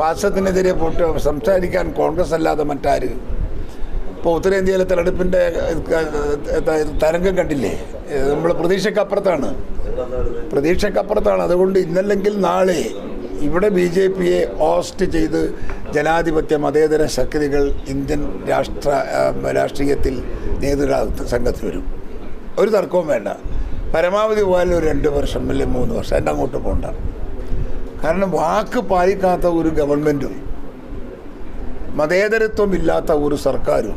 ഫാസത്തിനെതിരെ pot സംസാരിക്കാൻ കോൺഗ്രസ് അല്ലാതെ മറ്റാര്? ഇപ്പോൾ ഉത്തരേന്ത്യയിലെ തെരഞ്ഞെടുപ്പിന്റെ തരംഗം കണ്ടില്ലേ? നമ്മൾ പ്രതീക്ഷക്കപ്പുറത്താണ്. പ്രതീക്ഷക്കപ്പുറത്താണ്. അതുകൊണ്ട് ഇന്നല്ലെങ്കിൽ നാളെ ഇവിടെ ബി ജെ പിയെ ഹോസ്റ്റ് ചെയ്ത് ജനാധിപത്യ മതേതര ശക്തികൾ ഇന്ത്യൻ രാഷ്ട്ര രാഷ്ട്രീയത്തിൽ നേതൃത്വ സംഘത്തിൽ വരും. ഒരു തർക്കവും വേണ്ട. പരമാവധി പോയാലും ഒരു രണ്ട് വർഷം അല്ലെങ്കിൽ മൂന്ന് വർഷം. എന്റെ അങ്ങോട്ട് പോകണ്ട കാരണം വാക്ക് പാലിക്കാത്ത ഒരു ഗവൺമെന്റും മതേതരത്വമില്ലാത്ത ഒരു സർക്കാരും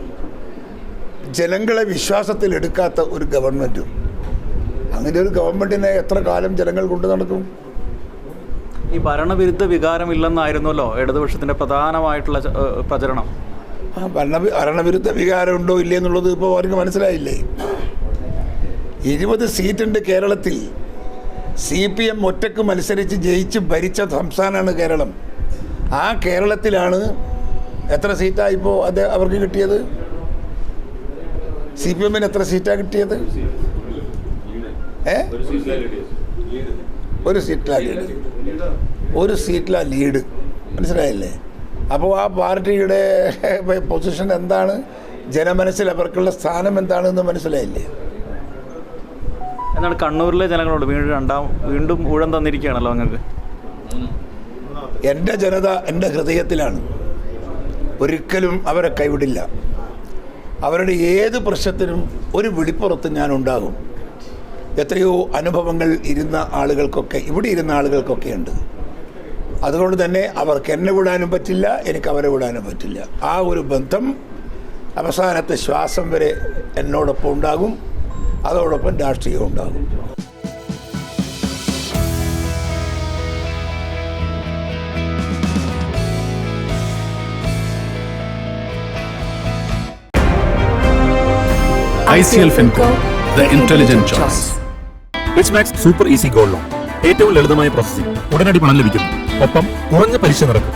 ജനങ്ങളെ വിശ്വാസത്തിൽ എടുക്കാത്ത ഒരു ഗവൺമെന്റും അങ്ങനെ ഒരു ഗവൺമെന്റിനെ എത്ര കാലം ജനങ്ങൾ കൊണ്ടു നടക്കും? ഈ ഭരണവിരുദ്ധ വികാരമില്ലെന്നായിരുന്നല്ലോ ഇടതുപക്ഷത്തിന്റെ പ്രധാനമായിട്ടുള്ള പ്രചരണം. ആ ഭരണ ഭരണവിരുദ്ധ വികാരം ഉണ്ടോ ഇല്ലേ എന്നുള്ളത് ഇപ്പോൾ അവർക്ക് മനസ്സിലായില്ലേ? ഇരുപത് സീറ്റുണ്ട് കേരളത്തിൽ. സി പി എം ഒറ്റയ്ക്ക് മത്സരിച്ച് ജയിച്ച് ഭരിച്ച സംസ്ഥാനമാണ് കേരളം. ആ കേരളത്തിലാണ് എത്ര സീറ്റാണ് ഇപ്പോൾ അത് അവർക്ക് കിട്ടിയത്? സി പി എമ്മിന് എത്ര സീറ്റാണ് കിട്ടിയത്? ഏ? ഒരു സീറ്റിലാണ് ലീഡ്. ഒരു സീറ്റിലാണ് ലീഡ്. മനസ്സിലായില്ലേ? അപ്പോൾ ആ പാർട്ടിയുടെ പൊസിഷൻ എന്താണ്? ജനമനസ്സിൽ അവർക്കുള്ള സ്ഥാനം എന്താണെന്ന് മനസ്സിലായില്ലേ? എന്നാണ് കണ്ണൂരിലെ ജനങ്ങളോട് വീണ്ടും രണ്ടാം വീണ്ടും ഊഴം തന്നിരിക്കുകയാണല്ലോ നിങ്ങൾക്ക്? എന്റെ ജനത എന്റെ ഹൃദയത്തിലാണ്. ഒരിക്കലും അവരെ കൈവിടില്ല. അവരുടെ ഏത് പ്രശ്നത്തിനും ഒരു വിളിപ്പുറത്ത് ഞാൻ ഉണ്ടാകും. എത്രയോ അനുഭവങ്ങൾ ഇരുന്ന ആളുകൾക്കൊക്കെ ഇവിടെ ഇരുന്ന ആളുകൾക്കൊക്കെ ഉണ്ട്. അതുകൊണ്ട് തന്നെ അവർക്ക് എന്നെ വിടാനും പറ്റില്ല എനിക്ക് അവരെ വിടാനും പറ്റില്ല. ആ ഒരു ബന്ധം അവസാനത്തെ ശ്വാസം വരെ എന്നോടൊപ്പം ഉണ്ടാകും. അതോടൊപ്പം രാഷ്ട്രീയം ഉണ്ടാകും. ICL Finco, the intelligent choice. Rich Max super easy gold loan ഏറ്റവും ലളിതമായ പ്രോസസ്സിംഗ് ഉടനടി പണം ലഭിക്കുന്നു. ഒപ്പം കുറഞ്ഞ പലിശ നിരക്ക്.